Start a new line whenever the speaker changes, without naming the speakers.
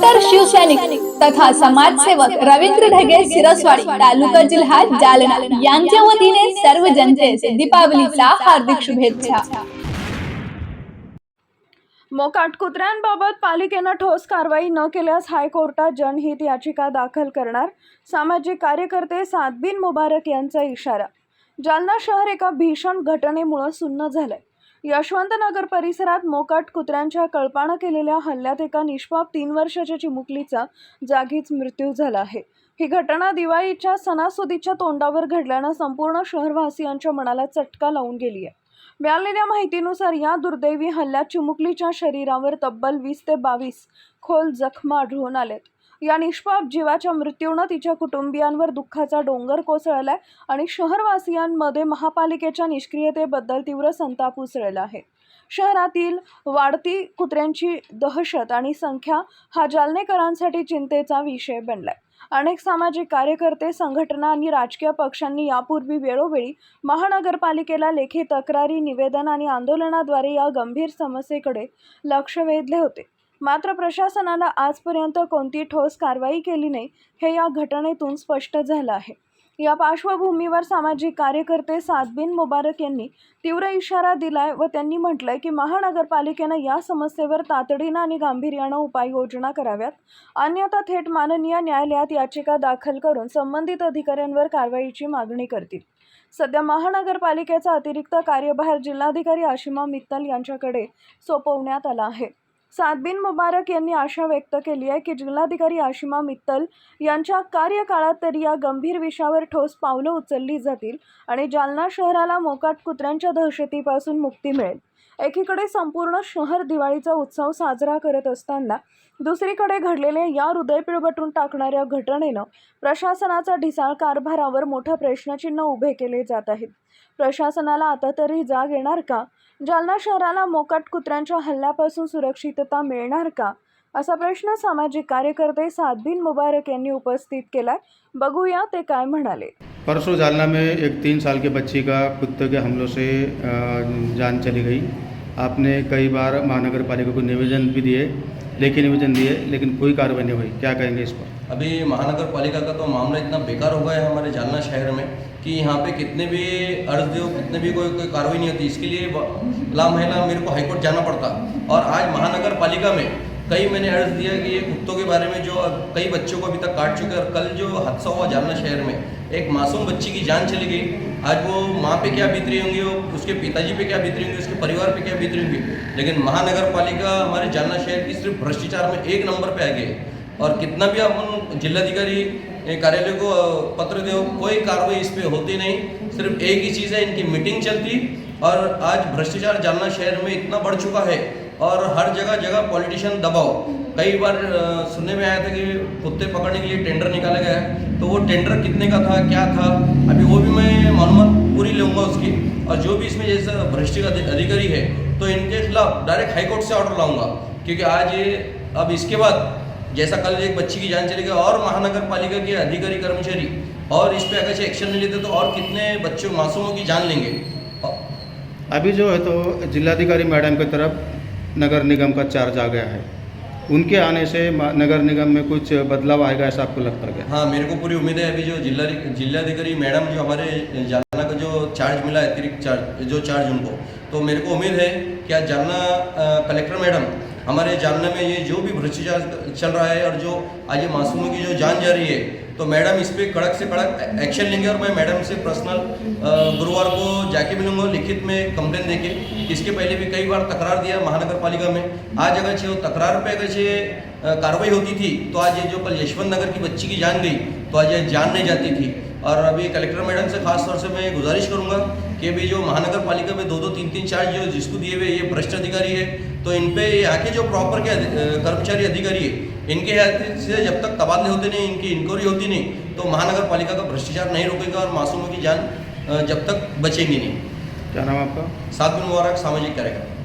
कट्टर शिवसैनिक तथा समाजसेवक रवींद्र ढगे सिरसवाडी तालुका जिल्हा जालना यांच्या वतीने सर्व जनतेस दीपावलीचा हार्दिक शुभेच्छा.
मोकाट कुत्र्यांबाबत पालिकेनं ठोस कारवाई न केल्यास हायकोर्टात जनहित याचिका दाखल करणार सामाजिक कार्यकर्ते सादबिन मुबारक यांचा इशारा. जालना शहर एका भीषण घटनेमुळं सुन्न झालंय. यशवंतनगर परिसरात मोकाट कुत्र्यांच्या कळपानं केलेल्या हल्ल्यात एका निष्पाप तीन वर्षाच्या चिमुकलीचा जागीच मृत्यू झाला आहे. ही घटना दिवाळीच्या सणासुदीच्या तोंडावर घडल्यानं संपूर्ण शहरवासियांच्या मनाला चटका लावून गेली आहे. मिळालेल्या माहितीनुसार या दुर्दैवी हल्ल्यात चिमुकलीच्या शरीरावर तब्बल वीस ते बावीस खोल जखमा आढळून आलेत. या निष्पाप जीवाच्या मृत्यूनं तिच्या कुटुंबियांवर दुःखाचा डोंगर कोसळलाय आणि शहरवासियांमध्ये महापालिकेच्या निष्क्रियतेबद्दल तीव्र संताप उसळला आहे. शहरातील वाढती कुत्र्यांची दहशत आणि संख्या हा जालनेकरांसाठी चिंतेचा विषय बनलाय. अनेक सामाजिक कार्यकर्ते संघटना आणि राजकीय पक्षांनी यापूर्वी वेळोवेळी महानगरपालिकेला लेखी तक्रारी निवेदन आणि आंदोलनाद्वारे या गंभीर समस्येकडे लक्ष वेधले होते. मात्र प्रशासनाला आजपर्यंत कोणती ठोस कारवाई केली नाही हे या घटनेतून स्पष्ट झालं आहे. या पार्श्वभूमीवर सामाजिक कार्यकर्ते सादबिन मुबारक यांनी तीव्र इशारा दिलाय व त्यांनी म्हटलंय की महानगरपालिकेनं या समस्येवर तातडीनं आणि गांभीर्यानं उपाययोजना कराव्यात. अन्यथा थेट माननीय न्यायालयात याचिका दाखल करून संबंधित अधिकाऱ्यांवर कारवाईची मागणी करतील. सध्या महानगरपालिकेचा अतिरिक्त कार्यभार जिल्हाधिकारी आशिमा मित्तल यांच्याकडे सोपवण्यात आला आहे. सादबिन मुबारक यांनी आशा व्यक्त केली आहे की जिल्हाधिकारी आशिमा मित्तल यांच्या कार्यकाळात तरी या गंभीर विषयावर ठोस पावलं उचलली जातील आणि जालना शहराला मोकाट कुत्र्यांच्या दहशतीपासून मुक्ती मिळेल. एकीकडे संपूर्ण शहर दिवाळीचा उत्सव साजरा करत असताना दुसरीकडे घडलेल्या या हृदय पिळवटून टाकणाऱ्या घटनेनं प्रशासनाचा ढिसाळ कारभारावर मोठं प्रश्नचिन्ह उभे केले जात आहेत. प्रशासनाला आता तरी जाग येणार का? जालना शहराला मोकाट कुत्र्यांच्या हल्ल्यापासून सुरक्षितता मिळणार का? असा प्रश्न सामाजिक कार्यकर्ते सादबिन मुबारक यांनी उपस्थित केलाय. बघूया ते काय म्हणाले.
परसों जालना में एक तीन साल के बच्ची का कुत्ते के हमलों से जान चली गई। आपने कई बार महानगर पालिका को निवेदन भी दिए लेखी निवेदन दिए लेकिन कोई कार्रवाई नहीं हुई। क्या कहेंगे इस पर?
अभी महानगर पालिका का तो मामला इतना बेकार हो गया है हमारे जालना शहर में कि यहाँ पे कितने भी अर्ज दो कितने भी कोई कोई कार्रवाई नहीं होती। इसके लिए ला महिला मेरे को हाईकोर्ट जाना पड़ता। और आज महानगर पालिका में कई मैंने अर्ज़ दिया कि ये कुत्तों के बारे में जो अब कई बच्चों को अभी तक काट चुके और कल जो हादसा हुआ जालना शहर में, एक मासूम बच्ची की जान चली गई। आज वो माँ पे क्या बीत रही होंगी उसके पिताजी पे क्या बीत रही होंगी, उसके परिवार पे क्या बीत रही होंगी? लेकिन महानगर पालिका हमारे जालना शहर की सिर्फ़ भ्रष्टाचार में एक नंबर पे आ है। और कितना भी अपन जिलाधिकारी कार्यालय को पत्र दो, कोई कार्रवाई इस पर होती नहीं। सिर्फ़ एक ही चीज़ है, इनकी मीटिंग चलती। और आज भ्रष्टाचार जालना शहर में इतना बढ़ चुका है और हर जगह जगह पॉलिटिशियन दबाओ। कई बार सुनने में आया था कि कुत्ते पकड़ने के लिए टेंडर निकाला गया है। तो वो टेंडर कितने का था, क्या था? अभी वो भी मैं मालूमात पूरी लूँगा उसकी। और जो भी इसमें जैसा भ्रष्ट अधिकारी है तो इनके खिलाफ डायरेक्ट हाईकोर्ट से ऑर्डर लाऊँगा। क्योंकि आज ये, अब इसके बाद, जैसा कल एक बच्ची की जान चली गई, और महानगर पालिका के अधिकारी, कर्मचारी, और इस पर अगर से एक्शन नहीं लेते तो और कितने बच्चों, मासूमों की जान लेंगे?
अभी जो है तो जिलाधिकारी मैडम की तरफ़ नगर निगम का चार्ज आ गया है। उनके आने से नगर निगम में कुछ बदलाव आएगा ऐसा आपको लगता है
हाँ मेरे को पूरी उम्मीद है अभी जो जिला, जिलाधिकारी मैडम जो हमारे जालना का जो चार्ज मिला है अतिरिक्त चार्ज, जो चार्ज उनको तो मेरे को उम्मीद है कि आज जालना कलेक्टर मैडम हमारे जालना में ये जो भी भ्रष्टाचार चल रहा है और जो आज ये मासूमों की जो जान जा रही है तो मैडम इस पर कड़क से कड़क एक्शन लेंगे और मैं मैडम से पर्सनल गुरुवार को जाके मिलूँगा लिखित में कंप्लेन देके। इसके पहले भी कई बार तकरार दिया महानगर पालिका में। आज अगर छे तकरार पे अगर छे कार्रवाई होती थी तो आज ये जो कल यशवंत नगर की बच्ची की जान गई तो आज ये जान नहीं जाती थी। और अभी कलेक्टर मैडम से खास तौर से मैं गुजारिश करूँगा कि अभी जो महानगर पालिका में दो दो तीन तीन चार्ज जो जिसको दिए हुए ये भ्रष्ट अधिकारी है तो इन पे यहाँ के जो प्रॉपर के कर्मचारी अधिकारी है इनके हाथ से जब तक तबादले होते नहीं इनकी इंक्वायरी होती नहीं तो महानगर पालिका का भ्रष्टाचार नहीं रुकेगा और मासूमों की जान जब तक बचेंगी नहीं।
क्या नाम आपका?
सात दिन मुबारक सामाजिक कार्यक्रम